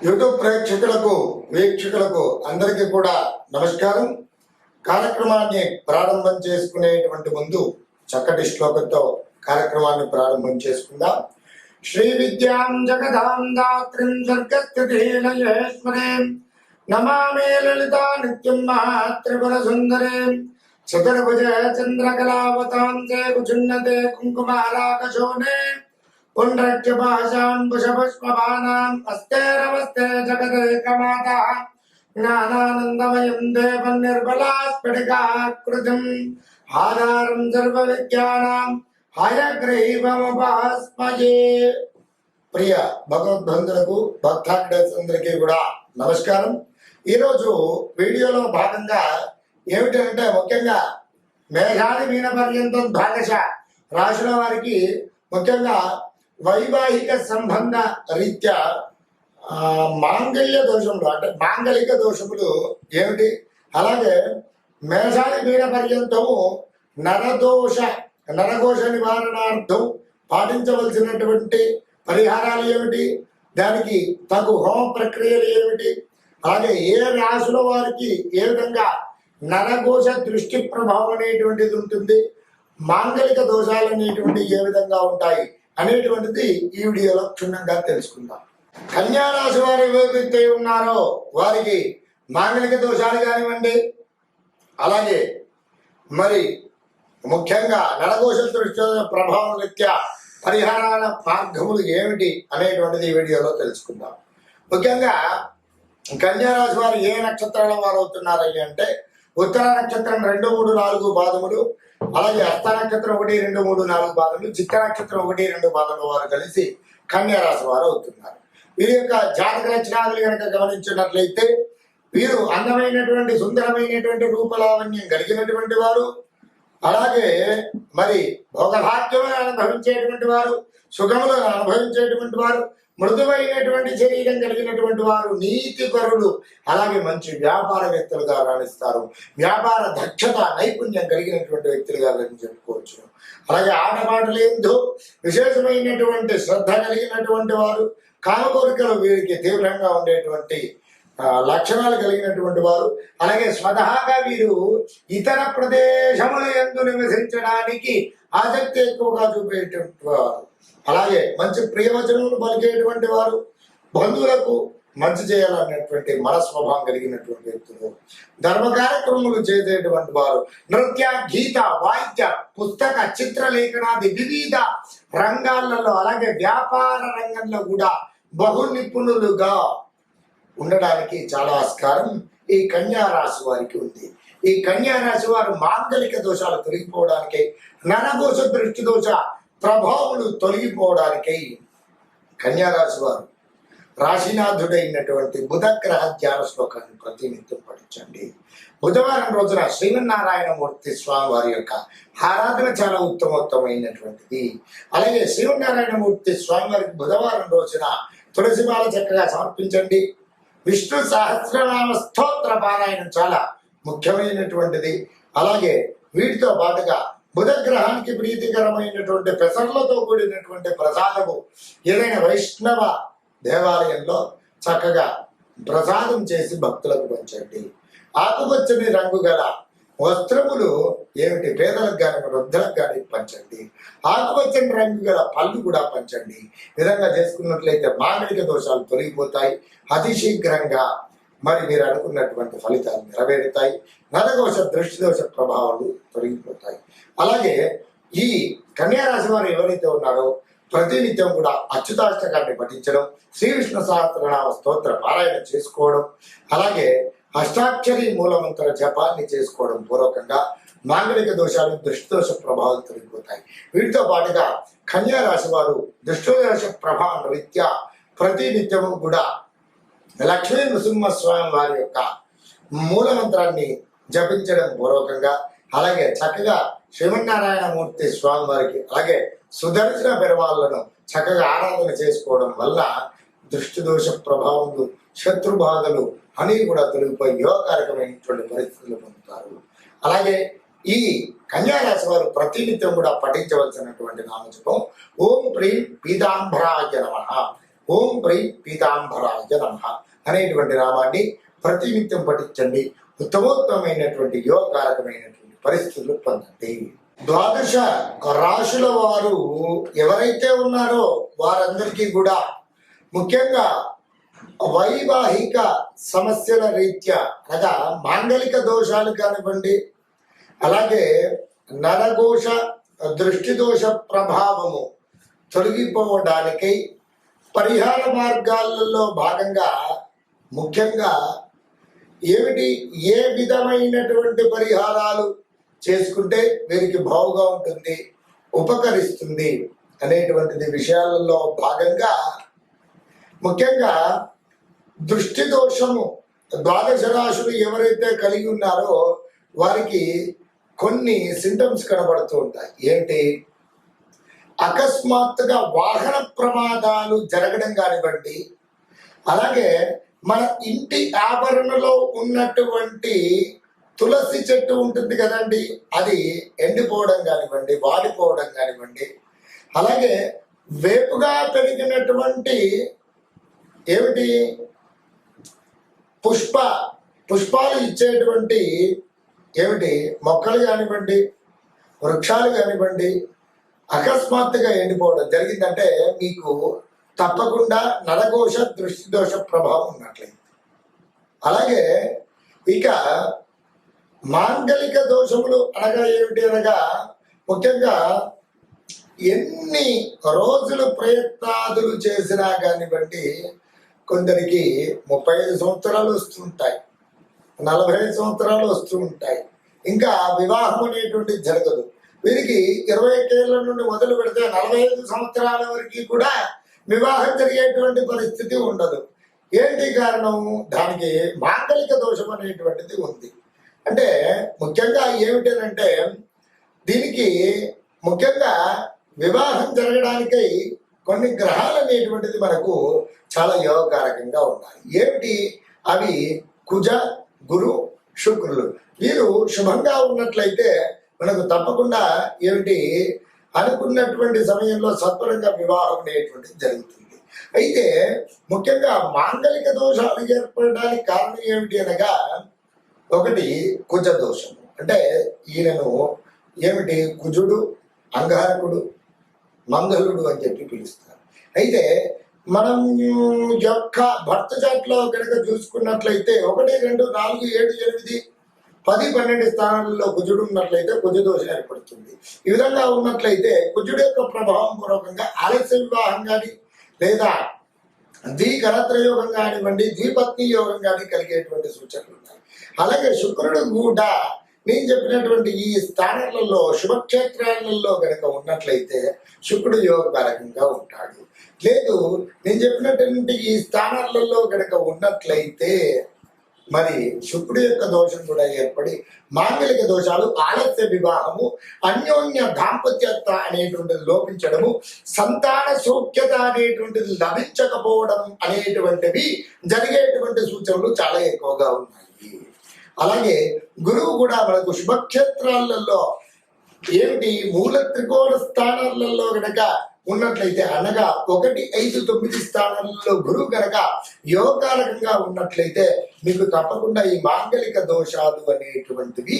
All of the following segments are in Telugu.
YouTube ప్రేక్షకులకు వీక్షకులకు అందరికీ కూడా నమస్కారం. కార్యక్రమాన్ని ప్రారంభం చేసుకునేటువంటి ముందు చక్కటి శ్లోకంతో కార్యక్రమాన్ని ప్రారంభం చేసుకుందాం. శ్రీ విద్యాం జగదాం దాత్రిం స్వర్గస్థితిలయేశ్వరీం నమామి లలితా నిత్యం మహాత్రిపుర సుందరీం చతుర్భుజ చంద్రకళావతాం తే కుచున్నతే కుంకుమారాకశోనే పుండ్రక్షపాశాం పుషపుష్పబాణాం అస్తే నమస్తే జగదేకమాత జ్ఞానానందమయం దేవం నిర్మలాస్ఫటికాకృతిం ఆధారం సర్వ విద్యానాం హయగ్రీవముపాస్మయే ప్రియ భగవద్బంధులకు భక్తాగ్రేసులందరికీ కూడా నమస్కారం. ఈరోజు వీడియోలో భాగంగా ఏమిటంటే ముఖ్యంగా మేఘాది మీన పర్యంతం భాగశ రాశుల వారికి ముఖ్యంగా వైవాహిక సంబంధ రీత్యా మాంగళ్య దోషములు అంటే మాంగళిక దోషములు ఏమిటి? అలాగే మేషాది మీన పర్యంతము నరదోష నరఘోష నివారణార్థం పాటించవలసినటువంటి పరిహారాలు ఏమిటి? దానికి తగు హోమ ప్రక్రియలు ఏమిటి? అలాగే ఏ రాశుల వారికి ఏ విధంగా నరఘోష దృష్టి ప్రభావం అనేటువంటిది ఉంటుంది? మాంగళిక దోషాలు అనేటువంటి ఏ విధంగా ఉంటాయి? అనేటువంటిది ఈ వీడియోలో క్షుణ్ణంగా తెలుసుకుందాం. కన్యారాశి వారు ఎవరైతే ఉన్నారో వారికి మాంగళిక దోషాలు కానివ్వండి అలాగే మరి ముఖ్యంగా నరఘోష దృష్టి ప్రభావం రీత్యా పరిహారాల మార్గములు ఏమిటి అనేటువంటిది ఈ వీడియోలో తెలుసుకుందాం. ముఖ్యంగా కన్యారాశి వారు ఏ నక్షత్రాల వారు అవుతున్నారని అంటే ఉత్తర నక్షత్రం రెండు మూడు నాలుగు పాదములు అలాగే హస్త నక్షత్రం ఒకటి రెండు మూడు నాలుగు పాదములు చిత్త నక్షత్రం ఒకటి రెండు పాదములు వారు కలిసి కన్యారాశి వారు అవుతున్నారు. వీరి యొక్క జాతక లక్షణాలు కనుక గమనించినట్లయితే వీరు అందమైనటువంటి సుందరమైనటువంటి రూపలావణ్యం కలిగినటువంటి వారు అలాగే మరి భోగభాగ్యములను అనుభవించేటువంటి వారు సుఖములను అనుభవించేటువంటి వారు మృదువైనటువంటి శరీరం కలిగినటువంటి వారు నీతిపరులు అలాగే మంచి వ్యాపారవేత్తలుగా రాణిస్తారు. వ్యాపార దక్షత నైపుణ్యం కలిగినటువంటి వ్యక్తులుగా చెప్పుకోవచ్చు. అలాగే ఆటపాటలు ఎందు విశేషమైనటువంటి శ్రద్ధ కలిగినటువంటి వారు కామకోరికలు వీరికి తీవ్రంగా ఉండేటువంటి లక్షణాలు కలిగినటువంటి వారు. అలాగే స్వతహాగా వీరు ఇతర ప్రదేశముల ఎందు నివసించడానికి ఆసక్తి ఎక్కువగా చూపేటువంటి వారు. అలాగే మంచి ప్రియవచనములు పలికేటువంటి వారు బంధువులకు మంచి చేయాలనేటువంటి మనస్వభావం కలిగినటువంటి వ్యక్తులు. ధర్మ కార్యక్రమములు చేసేటువంటి వారు నృత్య గీత వాయిద్య పుస్తక చిత్రలేఖనాది వివిధ రంగాలలో అలాగే వ్యాపార రంగంలో కూడా బహు నిపుణులుగా ఉండడానికి చాలా ఆస్కారం ఈ కన్యా రాశి వారికి ఉంది. ఈ కన్యా రాశి వారు మాంగలిక దోషాలు తొలగిపోవడానికి నరకోశ దృష్టి దోష ప్రభావులు తొలగిపోవడానికి కన్యా రాశి వారు రాశినాథుడైనటువంటి బుధ గ్రహ ధ్యాన శ్లోకాన్ని ప్రతినిత్యం పఠించండి. బుధవారం రోజున శ్రీమన్నారాయణమూర్తి స్వామి వారి యొక్క ఆరాధన చాలా ఉత్తమోత్తమైనటువంటిది. అలాగే శ్రీమన్నారాయణమూర్తి స్వామి వారికి బుధవారం రోజున తులసిమాల చక్కగా సమర్పించండి. విష్ణు సహస్రనామ స్తోత్ర పారాయణం చాలా ముఖ్యమైనటువంటిది. అలాగే వీటితో పాటుగా బుధ గ్రహానికి ప్రీతికరమైనటువంటి పెసర్లతో కూడినటువంటి ప్రసాదము ఏదైనా వైష్ణవ దేవాలయంలో చక్కగా ప్రసాదం చేసి భక్తులకు పంచండి. ఆకుపచ్చని రంగు గల వస్త్రములు ఏమిటి? పేదలకు కానీ వృద్ధులకు కానీ పంచండి. ఆకుపచ్చని రంగు గల పళ్ళు కూడా పంచండి. విధంగా చేసుకున్నట్లయితే మాంగళిక దోషాలు తొలగిపోతాయి. అతి శీఘ్రంగా మరి మీరు అనుకున్నటువంటి ఫలితాలు నెరవేరుతాయి. నరదోష దృష్టి దోష ప్రభావాలు తొలగిపోతాయి. అలాగే ఈ కన్యారాశి వారు ఎవరైతే ఉన్నారో ప్రతినిత్యం కూడా అచ్యుతాష్టకాన్ని పఠించడం శ్రీ విష్ణు సహస్రనామ స్తోత్ర పారాయణ చేసుకోవడం అలాగే అష్టాక్షరి మూలమంత్ర జపాన్ని చేసుకోవడం పూర్వకంగా మాంగళిక దోషాలు దృష్టిదోష ప్రభావాలు తొలగిపోతాయి. వీటితో పాటుగా కన్యా రాశి వారు దృష్టిదోష ప్రభావం రీత్యా ప్రతి నిత్యము కూడా లక్ష్మీ నృసింహస్వామి వారి యొక్క మూలమంత్రాన్ని జపించడం పూర్వకంగా అలాగే చక్కగా శ్రీమన్నారాయణ మూర్తి స్వామి వారికి అలాగే సుదర్శన పెరవాళ్ళను చక్కగా ఆరాధన చేసుకోవడం వల్ల దృష్టి దోష శత్రు బాధలు అని కూడా తొలగిపోయి యోగకారకమైనటువంటి పరిస్థితులు పొందుతారు. అలాగే ఈ కన్యా రాశి వారు ప్రతినిత్యం కూడా పఠించవలసినటువంటి నామజపం ఓం ప్రీం పీతాంబరాయ నమ. ఓం ప్రీం పీతాంబరాయ నమ అనేటువంటి నామాన్ని ప్రతినిత్యం పఠించండి. ఉత్తమోత్తమైనటువంటి యోగకారకమైనటువంటి పరిస్థితులు పొందండి. ద్వాదశ రాశుల వారు ఎవరైతే ఉన్నారో వారందరికీ కూడా ముఖ్యంగా వైవాహిక సమస్యల రీత్యా అనగా మాంగలిక దోషాలు కానివ్వండి అలాగే నరఘోష దృష్టి దోష ప్రభావము తొలగిపోవడానికై పరిహార మార్గాలలో భాగంగా ముఖ్యంగా ఏమిటి ఏ విధమైనటువంటి పరిహారాలు చేసుకుంటే వీరికి బావుగా ఉంటుంది ఉపకరిస్తుంది అనేటువంటిది విషయాలలో భాగంగా ముఖ్యంగా దృష్టి దోషము ద్వాదశ రాశులు ఎవరైతే కలిగి ఉన్నారో వారికి కొన్ని సింటమ్స్ కనబడుతూ ఉంటాయి. ఏంటి? అకస్మాత్తుగా వాహన ప్రమాదాలు జరగడం కానివ్వండి అలాగే మన ఇంటి ఆవరణలో ఉన్నటువంటి తులసి చెట్టు ఉంటుంది కదండి అది ఎండిపోవడం కానివ్వండి వాడిపోవడం కానివ్వండి అలాగే వేపుగా పెరిగినటువంటి ఏమిటి? పుష్ప పుష్పాలు ఇచ్చేటువంటి ఏమిటి? మొక్కలు కానివ్వండి వృక్షాలు కానివ్వండి అకస్మాత్తుగా ఎండిపోవడం జరిగిందంటే మీకు తప్పకుండా నరఘోష దృష్టి దోష ప్రభావం ఉన్నట్లయింది. అలాగే ఇక మాంగలిక దోషములు అనగా ఏమిటి అనగా ముఖ్యంగా ఎన్ని రోజులు ప్రయత్నాదులు చేసినా కానివ్వండి కొందరికి ముప్పై ఐదు సంవత్సరాలు వస్తుంటాయి నలభై ఐదు సంవత్సరాలు వస్తూ ఉంటాయి. ఇంకా వివాహం అనేటువంటిది జరగదు. వీరికి ఇరవై ఏళ్ళ నుండి మొదలు పెడితే నలభై ఐదు సంవత్సరాల వరకు కూడా వివాహం జరిగేటువంటి పరిస్థితి ఉండదు. ఏంటి కారణం? దానికి మాంగలిక దోషం అనేటువంటిది ఉంది. అంటే ముఖ్యంగా ఏమిటనంటే దీనికి ముఖ్యంగా వివాహం జరగడానికై కొన్ని గ్రహాలు అనేటువంటిది మనకు చాలా యోగకారకంగా ఉన్నాయి ఏమిటి? అవి కుజ గురు శుక్రులు. వీరు శుభంగా ఉన్నట్లయితే మనకు తప్పకుండా ఏమిటి? అనుకున్నటువంటి సమయంలో సత్వరంగా వివాహం అనేటువంటిది జరుగుతుంది. అయితే ముఖ్యంగా మాంగలిక దోషాలు ఏర్పడడానికి కారణం ఏమిటి అనగా ఒకటి కుజ దోషం అంటే ఈయనను ఏమిటి? కుజుడు అంగారకుడు మంగళుడు అని చెప్పి పిలుస్తారు. అయితే మనం యొక్క భర్త చాట్లో కనుక చూసుకున్నట్లయితే ఒకటి రెండు నాలుగు ఏడు ఎనిమిది పది పన్నెండు స్థానాలలో కుజుడు ఉన్నట్లయితే కుజదోష ఏర్పడుతుంది. ఈ విధంగా ఉన్నట్లయితే కుజుడు యొక్క ప్రభావం పూర్వకంగా ఆలస్య వివాహం కానీ లేదా ద్వికరత్ర యోగం కానివ్వండి ద్విపత్ని యోగం కానీ కలిగేటువంటి సూచనలు ఉన్నాయి. అలాగే శుక్రుడు కూడా నేను చెప్పినటువంటి ఈ స్థానాలలో శుభక్షేత్రాలలో కనుక ఉన్నట్లయితే శుక్రుడు యోగకారకంగా ఉంటాడు. లేదు నేను చెప్పినటువంటి ఈ స్థానాలలో కనుక ఉన్నట్లయితే మరి శుక్రుడు యొక్క దోషం కూడా ఏర్పడి మాంగలిక దోషాలు ఆలస్య వివాహము అన్యోన్య దాంపత్యత అనేటువంటిది లోపించడము సంతాన సౌఖ్యత అనేటువంటిది లభించకపోవడం అనేటువంటివి జరిగేటువంటి సూచనలు చాలా ఎక్కువగా ఉన్నాయి. అలాగే గురువు కూడా మనకు శుభక్షేత్రాలలో ఏమిటి? మూల త్రికోణ స్థానాలలో గనక ఉన్నట్లయితే అనగా ఒకటి ఐదు తొమ్మిది స్థానాలలో గురువు గనక యోగకారకంగా ఉన్నట్లయితే మీకు తప్పకుండా ఈ మాంగలిక దోషాలు అనేటువంటివి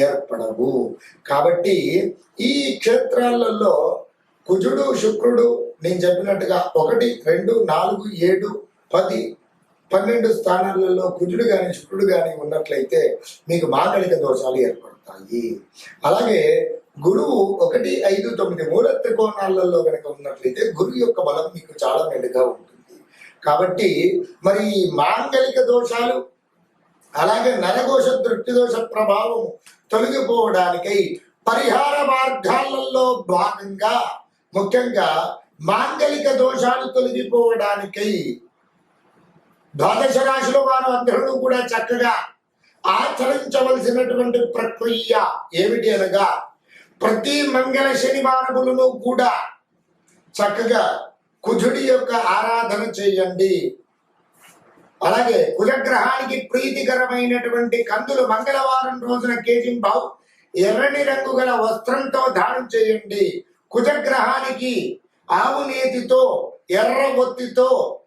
ఏర్పడవు. కాబట్టి ఈ క్షేత్రాలలో కుజుడు శుక్రుడు నేను చెప్పినట్టుగా ఒకటి రెండు నాలుగు ఏడు పది పన్నెండు స్థానాలలో కుజుడు కానీ శుక్రుడు కానీ ఉన్నట్లయితే మీకు మాంగళిక దోషాలు ఏర్పడతాయి. అలాగే గురువు ఒకటి ఐదు తొమ్మిది మూల త్రికోణాలలో కనుక ఉన్నట్లయితే గురువు యొక్క బలం మీకు చాలా మెండుగా ఉంటుంది. కాబట్టి మరి ఈ మాంగళిక దోషాలు అలాగే నరఘోష దృష్టి దోష ప్రభావం తొలగిపోవడానికై పరిహార మార్గాలలో భాగంగా ముఖ్యంగా మాంగళిక దోషాలు తొలగిపోవడానికై ద్వాదశ రాశిలో వారు అందరూ కూడా చక్కగా ఆచరించవలసినటువంటి ప్రక్రియ ఏమిటి అనగా ప్రతి మంగళ శనివారములను కూడా చక్కగా కుజుడి యొక్క ఆరాధన చేయండి. అలాగే కుజగ్రహానికి ప్రీతికరమైనటువంటి కందులు మంగళవారం రోజున కేజింబావు ఎర్రని రంగు గల వస్త్రంతో దానం చేయండి. కుజగ్రహానికి ఆవు నేతితో ఎర్ర ఒత్తితో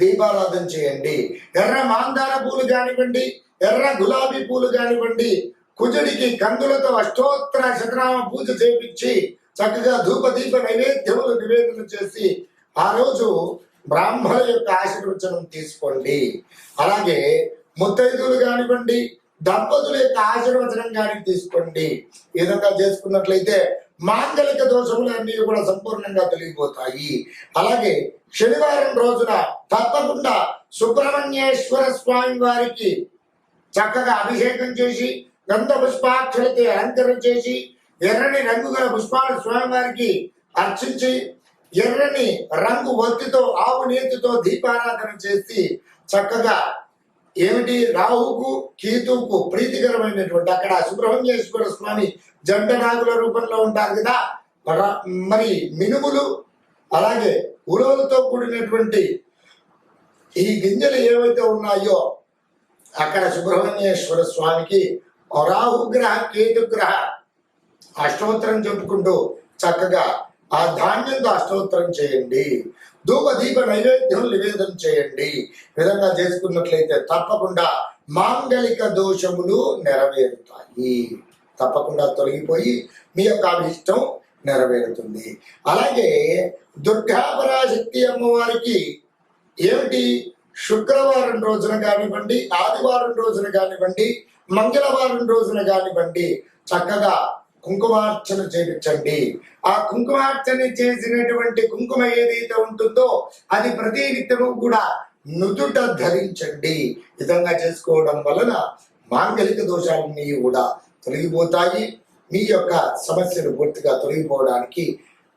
దీపారాధన చేయండి. ఎర్ర మాందార పూలు కానివ్వండి ఎర్ర గులాబీ పూలు కానివ్వండి కుజుడికి కందులతో అష్టోత్తర శతనామ పూజ చేపించి చక్కగా ధూప దీప నైవేద్యములు నివేదన చేసి ఆ రోజు బ్రాహ్మణ యొక్క ఆశీర్వచనం తీసుకోండి. అలాగే ముత్తైదులు కానివ్వండి దంపతుల యొక్క ఆశీర్వచనం కానీ తీసుకోండి. ఈ విధంగా చేసుకున్నట్లయితే మాంగలిక దోషములన్నీ కూడా సంపూర్ణంగా తొలగిపోతాయి. అలాగే శనివారం రోజున తప్పకుండా సుబ్రహ్మణ్యేశ్వర స్వామి వారికి చక్కగా అభిషేకం చేసి గంధ పుష్పాక్షలతో అలంకరణ చేసి ఎర్రని రంగు గల పుష్పాలు స్వామివారికి అర్చించి ఎర్రని రంగు ఒత్తితో ఆవు నీతితో దీపారాధన చేసి చక్కగా ఏమిటి? రాహుకు కేతువుకు ప్రీతికరమైనటువంటి అక్కడ సుబ్రహ్మణ్యేశ్వర స్వామి జంట నాగుల రూపంలో ఉంటారు కదా. మరి మినుములు అలాగే ఉలవలతో కూడినటువంటి ఈ గింజలు ఏవైతే ఉన్నాయో అక్కడ సుబ్రహ్మణ్యేశ్వర స్వామికి రాహుగ్రహ కేతుగ్రహ అష్టోత్తరం చెప్పుకుంటూ చక్కగా ఆ ధాన్యంతో అష్టోత్తరం చేయండి. ధూప దీప నైవేద్యం నివేదన చేయండి. విధంగా చేసుకున్నట్లయితే తప్పకుండా మాంగలిక దోషములు నెరవేరుతాయి. తప్పకుండా తొలగిపోయి మీ యొక్క అభిష్టం నెరవేరుతుంది. అలాగే దుర్గాపరాశక్తి అమ్మవారికి ఏమిటి? శుక్రవారం రోజున కానివ్వండి ఆదివారం రోజున కానివ్వండి మంగళవారం రోజున కానివ్వండి చక్కగా కుంకుమార్చన చేయించండి. ఆ కుంకుమార్చన చేసినటువంటి కుంకుమ ఏదైతే ఉంటుందో అది ప్రతి నిత్యము కూడా నుదుట ధరించండి. విధంగా చేసుకోవడం వలన మాంగలిక దోషాలన్నీ కూడా తొలగిపోతాయి. మీ యొక్క సమస్యలు పూర్తిగా తొలగిపోవడానికి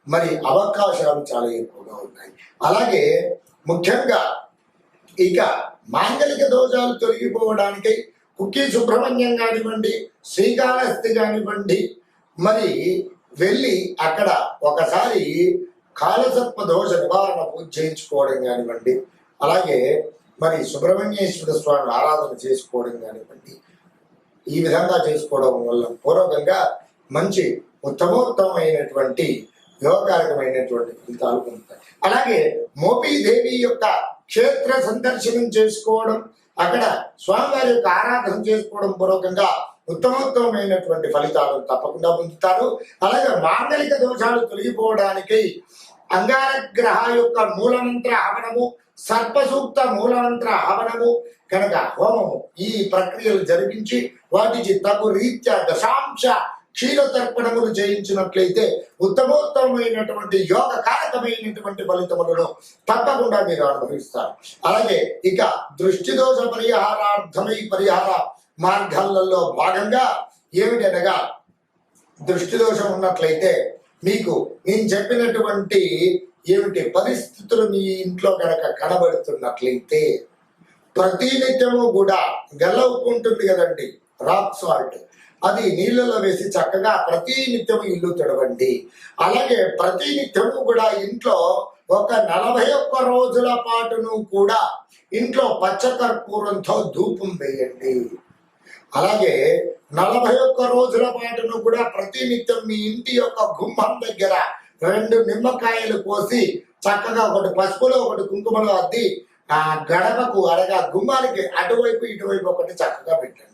మరి అవకాశాలు చాలా ఎక్కువగా ఉన్నాయి. అలాగే ముఖ్యంగా ఇక మాంగలిక దోషాలు తొలగిపోవడానికి కుక్కీ సుబ్రహ్మణ్యం కానివ్వండి శ్రీకాళహస్తి కానివ్వండి మరి వెళ్ళి అక్కడ ఒకసారి కాలసర్ప దోష నివారణ పూజ చేయించుకోవడం కానివ్వండి అలాగే మరి సుబ్రహ్మణ్యేశ్వర స్వామి ఆరాధన చేసుకోవడం కానివ్వండి ఈ విధంగా చేసుకోవడం వల్ల పూర్వకంగా మంచి ఉత్తమోత్తమైనటువంటి యోగకారకమైనటువంటి ఫలితాలు పొందుతాయి. అలాగే మోపీదేవి యొక్క క్షేత్ర సందర్శనం చేసుకోవడం అక్కడ స్వామివారి యొక్క ఆరాధన చేసుకోవడం పూర్వకంగా ఉత్తమోత్తమైనటువంటి ఫలితాలు తప్పకుండా పొందుతారు. అలాగే మాండలిక దోషాలు తొలగిపోవడానికి అంగారగ్రహ యొక్క మూలమంత్ర హవనము సర్పసూక్త మూలమంత్ర హవనము కనుక హోమము ఈ ప్రక్రియలు జరిపించి వాటికి తగు రీత్యా దశాంశ క్షీరతర్పణములు చేయించినట్లయితే ఉత్తమోత్తమైనటువంటి యోగ కారకమైనటువంటి ఫలితములను తప్పకుండా మీరు అనుభవిస్తారు. అలాగే ఇక దృష్టి దోష పరిహారార్థమై పరిహార మార్గాలలో భాగంగా ఏమిటనగా దృష్టి దోషం ఉన్నట్లయితే మీకు నేను చెప్పినటువంటి ఏమిటి? పరిస్థితులు మీ ఇంట్లో కనుక కనబడుతున్నట్లయితే ప్రతినిత్యము కూడా గెలవుకు ఉంటుంది కదండి. Rock salt. అది నీళ్ళలో వేసి చక్కగా ప్రతి నిత్యము ఇల్లు తుడవండి. అలాగే ప్రతి నిత్యము కూడా ఇంట్లో ఒక నలభై ఒక్క రోజుల పాటును కూడా ఇంట్లో పచ్చకర్పూరంతో ధూపం వేయండి. అలాగే నలభై ఒక్క రోజుల పాటును కూడా ప్రతి నిత్యం మీ ఇంటి యొక్క గుమ్మం దగ్గర రెండు నిమ్మకాయలు కోసి చక్కగా ఒకటి పసుపులో ఒకటి కుంకుమలో అద్ది ఆ గడపకు అనగా గుమ్మానికి అటువైపు ఇటువైపు ఒకటి చక్కగా పెట్టండి.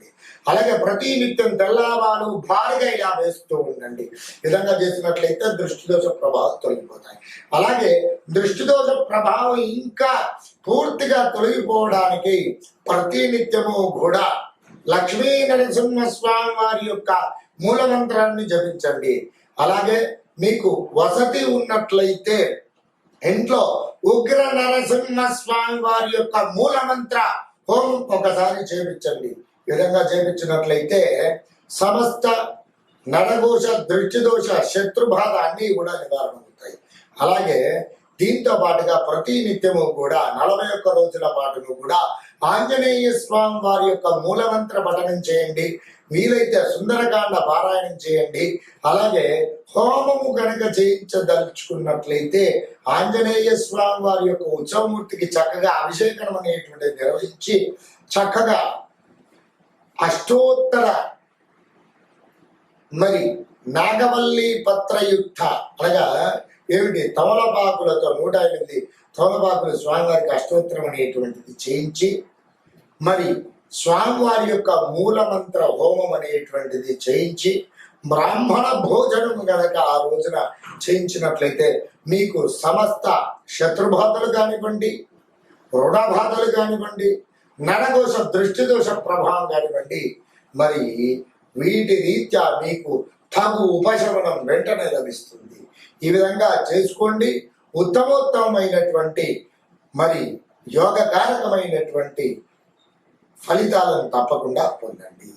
అలాగే ప్రతి నిత్యం తెల్లవారు భారీగా ఇలా వేస్తూ ఉండండి. విధంగా చేసినట్లయితే దృష్టి దోష ప్రభావం తొలగిపోతాయి. అలాగే దృష్టి దోష ప్రభావం ఇంకా పూర్తిగా తొలగిపోవడానికి ప్రతి నిత్యము కూడా లక్ష్మీ నరసింహ స్వామి వారి యొక్క మూలమంత్రాన్ని జపించండి. అలాగే మీకు వసతి ఉన్నట్లయితే ఇంట్లో ఉగ్ర నరసింహ స్వామి వారి యొక్క మూలమంత్ర హోమం ఒకసారి చేపించండి. విధంగా చేపించినట్లయితే సమస్త నడదోష దృష్టిదోష శత్రుబాధ అన్నీ కూడా నివారణ అవుతాయి. అలాగే దీంతో పాటుగా ప్రతి నిత్యము కూడా నలభై ఒక్క రోజుల పాటును కూడా ఆంజనేయ స్వామి వారి యొక్క మూలమంత్ర పఠనం చేయండి. వీలైతే సుందరకాండ పారాయణం చేయండి. అలాగే హోమము కనుక చేయించదలుచుకున్నట్లయితే ఆంజనేయ స్వామి వారి యొక్క ఉత్సవమూర్తికి చక్కగా అభిషేకం అనేటువంటిది నిర్వహించి చక్కగా అష్టోత్తర మరి నాగవల్లి పత్రయుక్త అనగా ఏమిటి? తమలపాకులతో నూట ఎనిమిది తమలపాకులు స్వామివారికి అష్టోత్తరం అనేటువంటిది చేయించి మరి స్వామివారి యొక్క మూలమంత్ర హోమం అనేటువంటిది చేయించి బ్రాహ్మణ భోజనం గనక ఆ రోజున చేయించినట్లయితే మీకు సమస్త శత్రుబాధలు కానివ్వండి రుణబాధలు కానివ్వండి నడదోష దృష్టిదోష ప్రభావం కానివ్వండి మరి వీటి రీత్యా మీకు తగు ఉపశమనం వెంటనే లభిస్తుంది. ఈ విధంగా చేసుకోండి. ఉత్తమోత్తమైనటువంటి మరి యోగకారకమైనటువంటి ఫలితాలను తప్పకుండా పొందండి.